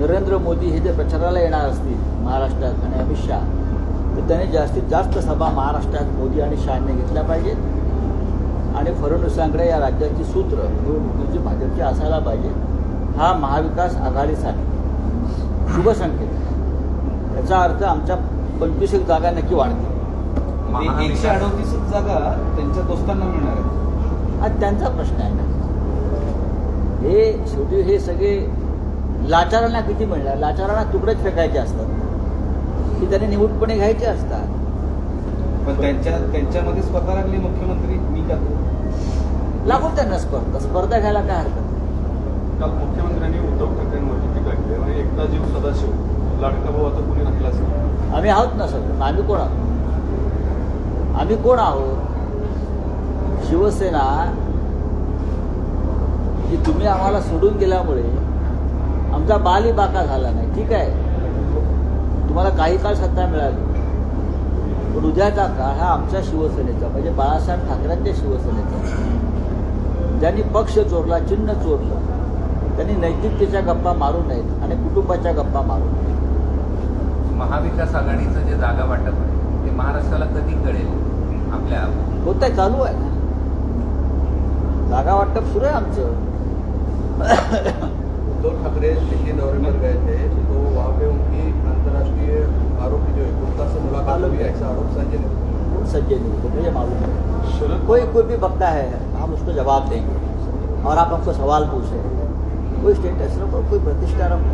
नरेंद्र मोदी हे जे प्रचाराला येणार असतील महाराष्ट्रात आणि अमित शहा तर त्याने जास्तीत जास्त सभा महाराष्ट्रात मोदी आणि शहाने घेतल्या पाहिजेत. आणि फडणवीसांकडे या राज्याची सूत्र निवडणुकीची भाजपची असायला पाहिजे. हा महाविकास आघाडीसाठी शुभ संकेत. आहे. याचा अर्थ आमच्या पंचवीस एक जागा नक्की वाढतील. एकशे अडतीस जागा त्यांच्या दोस्तांना मिळणार आहेत. हा त्यांचा प्रश्न आहे ना. हे शेवटी हे सगळे लाचारांना किती मिळणार लाचारांना तुकडेच फेकायचे असतात. की त्यांनी निमूटपणे घ्यायचे असतात. पण त्यांच्या त्यांच्यामध्ये स्पर्धा लागली मुख्यमंत्री? मी का? लागून त्यांना स्पर्धा. स्पर्धा घ्यायला काय हरकत. काल मुख्यमंत्र्यांनी उद्धव ठाकरेंवरती टीका केली आणि एकदा जीव सदाशिव. लाडका भाऊ आता कुणी राहिलाच नाही आम्ही आहोत ना सगळं. आम्ही कोण आहोत? आम्ही कोण आहोत? शिवसेना की तुम्ही आम्हाला सोडून गेल्यामुळे आमचा बाली बाका झाला नाही. ठीक आहे? तुम्हाला काही काळ सत्ता मिळाली. पण उद्याचा काळ हा आमच्या शिवसेनेचा म्हणजे बाळासाहेब ठाकरेंच्या शिवसेनेचा. ज्यांनी पक्ष चोरला चिन्ह चोरलं त्यांनी नैतिकतेच्या गप्पा मारू नयेत आणि कुटुंबाच्या गप्पा मारू नयेत. महाविकास आघाडीचं जे जागा वाटप आहे ते महाराष्ट्राला कधी कळेल? आपल्या होत आहे चालू आहे. ना जागा वाटप सुरू आहे आमचं. उद्धव ठाकरे दिल्ली दौरे पर गए थे तो वहाँ पे उनकी अंतर्राष्ट्रीय आरोपी जो है गुप्ता से मुलाकात हुई है ऐसा आरोप संजय ने संजय जी तो मुझे मालूम है। कोई कोई भी वक्ता है हम उसको जवाब देंगे। और आप हमको सवाल पूछे। कोई स्टेटस रखो कोई प्रतिष्ठा रखो?